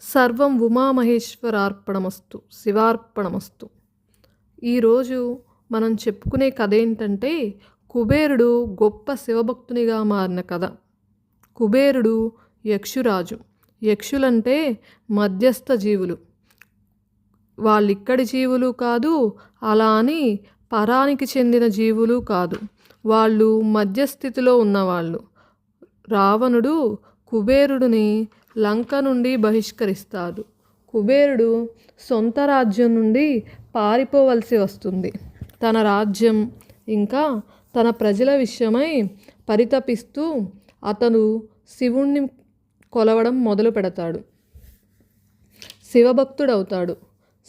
సర్వం ఉమామహేశ్వరార్పణమస్తు శివార్పణమస్తు. ఈరోజు మనం చెప్పుకునే కథ ఏంటంటే కుబేరుడు గొప్ప శివభక్తునిగా మారిన కథ. కుబేరుడు యక్షురాజు. యక్షులంటే మధ్యస్థ జీవులు. వాళ్ళిక్కడి జీవులు కాదు అలా అని పరానికి చెందిన జీవులు కాదు. వాళ్ళు మధ్యస్థితిలో ఉన్నవాళ్ళు. రావణుడు కుబేరుడిని లంక నుండి బహిష్కరిస్తాడు. కుబేరుడు సొంత రాజ్యం నుండి పారిపోవలసి వస్తుంది. తన రాజ్యం ఇంకా తన ప్రజల విషయమై పరితపిస్తూ అతను శివుణ్ణి కొలవడం మొదలు పెడతాడు. శివభక్తుడవుతాడు.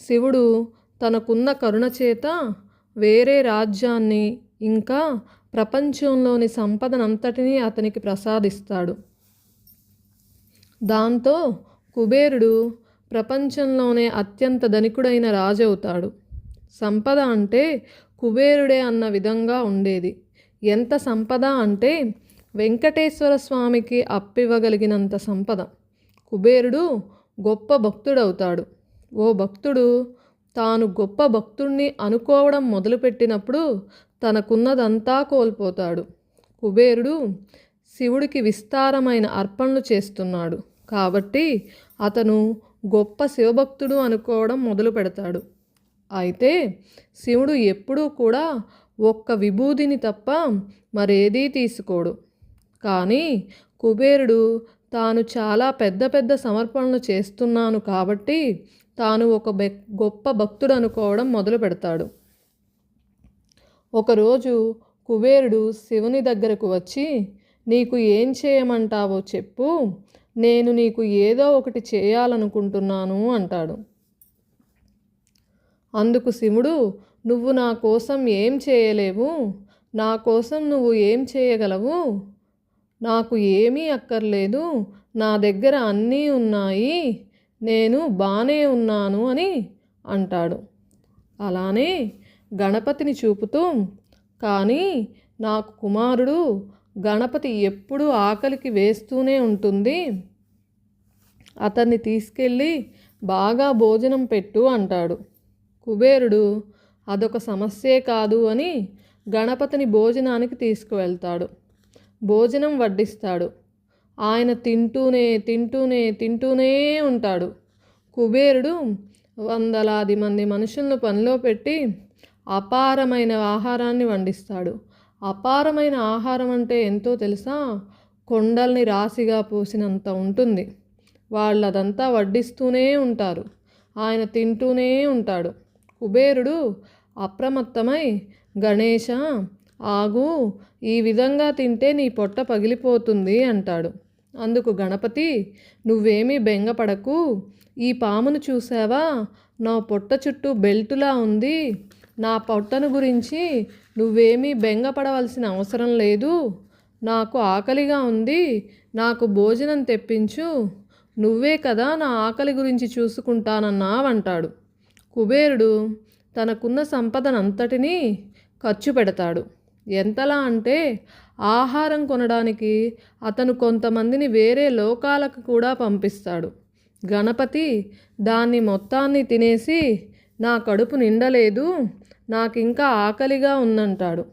శివుడు తనకున్న కరుణ చేత వేరే రాజ్యాన్ని ఇంకా ప్రపంచంలోని సంపదనంతటినీ అతనికి ప్రసాదిస్తాడు. దాంతో కుబేరుడు ప్రపంచంలోనే అత్యంత ధనికుడైన రాజవుతాడు సంపద అంటే కుబేరుడే అన్న విధంగా ఉండేది. ఎంత సంపద అంటే వెంకటేశ్వర స్వామికి అప్పివ్వగలిగినంత సంపద. కుబేరుడు గొప్ప భక్తుడవుతాడు. ఓ భక్తుడు తాను గొప్ప భక్తుణ్ణి అనుకోవడం మొదలుపెట్టినప్పుడు తనకున్నదంతా కోల్పోతాడు. కుబేరుడు శివుడికి విస్తారమైన అర్పణలు చేస్తున్నాడు. కాబట్టి అతను గొప్ప శివభక్తుడు అనుకోవడం మొదలు పెడతాడు. అయితే శివుడు ఎప్పుడూ కూడా ఒక్క విభూదిని తప్ప మరేదీ తీసుకోడు. కానీ కుబేరుడు తాను చాలా పెద్ద పెద్ద సమర్పణలు చేస్తున్నాను కాబట్టి తాను ఒక గొప్ప భక్తుడు అనుకోవడం మొదలు పెడతాడు. ఒకరోజు కుబేరుడు శివుని దగ్గరకు వచ్చి నీకు ఏం చేయమంటావో చెప్పు. నేను నీకు ఏదో ఒకటి చేయాలనుకుంటున్నాను అంటాడు. అందుకు శివుడు నువ్వు నా కోసం ఏం చేయలేవు. నా కోసం నువ్వు ఏం చేయగలవు? నాకు ఏమీ అక్కర్లేదు. నా దగ్గర అన్నీ ఉన్నాయి. నేను బానే ఉన్నాను అని అంటాడు. అలానే గణపతిని చూపుతూ కానీ నాకు కుమారుడు గణపతి ఎప్పుడూ ఆకలికి వేస్తూనే ఉంటుంది. అతన్ని తీసుకెళ్ళి బాగా భోజనం పెట్టు అంటాడు. కుబేరుడు అదొక సమస్యే కాదు అని గణపతిని భోజనానికి తీసుకువెళ్తాడు. భోజనం వడ్డిస్తాడు. ఆయన తింటూనే తింటూనే తింటూనే ఉంటాడు. కుబేరుడు వందలాది మంది మనుషులను పనిలో పెట్టి అపారమైన ఆహారాన్ని వండిస్తాడు. అపారమైన ఆహారం అంటే ఎంతో తెలుసా? కొండల్ని రాశిగా పోసినంత ఉంటుంది. వాళ్ళదంతా వడ్డిస్తూనే ఉంటారు. ఆయన తింటూనే ఉంటాడు. కుబేరుడు అప్రమత్తమై గణేష ఆగు ఈ విధంగా తింటే నీ పొట్ట పగిలిపోతుంది అంటాడు. అందుకు గణపతి నువ్వేమీ బెంగపడకు. ఈ పామును చూసావా నా పొట్ట చుట్టూ బెల్టులా ఉంది. నా పొట్టను గురించి నువ్వేమీ బెంగపడవలసిన అవసరం లేదు. నాకు ఆకలిగా ఉంది. నాకు భోజనం తెప్పించు. నువ్వే కదా నా ఆకలి గురించి చూసుకుంటానన్నావంటాడు. కుబేరుడు తనకున్న సంపదనంతటినీ ఖర్చు పెడతాడు. ఎంతలా అంటే ఆహారం కొనడానికి అతను కొంతమందిని వేరే లోకాలకు కూడా పంపిస్తాడు. గణపతి దాన్ని మొత్తాన్ని తినేసి నా కడుపు నిండలేదు. నాకింకా ఆకలిగా ఉందంటాడు.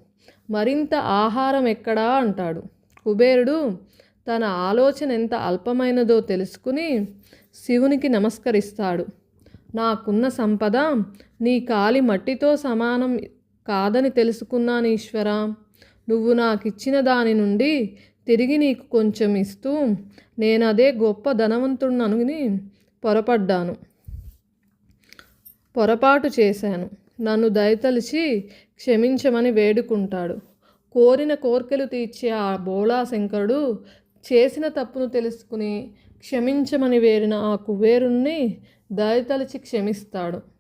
మరింత ఆహారం ఎక్కడా అంటాడు. కుబేరుడు తన ఆలోచన ఎంత అల్పమైనదో తెలుసుకుని శివునికి నమస్కరిస్తాడు. నాకున్న సంపద నీ కాలి మట్టితో సమానం కాదని తెలుసుకున్నాను ఈశ్వర. నువ్వు నాకిచ్చిన దాని నుండి తిరిగి నీకు కొంచెం ఇస్తూ నేను అదే గొప్ప ధనవంతుడిననుని పొరపడ్డాను. పొరపాటు చేశాను. నన్ను దయతలిచి క్షమించమని వేడుకుంటాడు. కోరిన కోర్కెలు తీర్చే ఆ బోళా శంకరుడు చేసిన తప్పును తెలుసుకుని క్షమించమని వేరిన ఆ కుబేరుణ్ణి దయతలిచి క్షమిస్తాడు.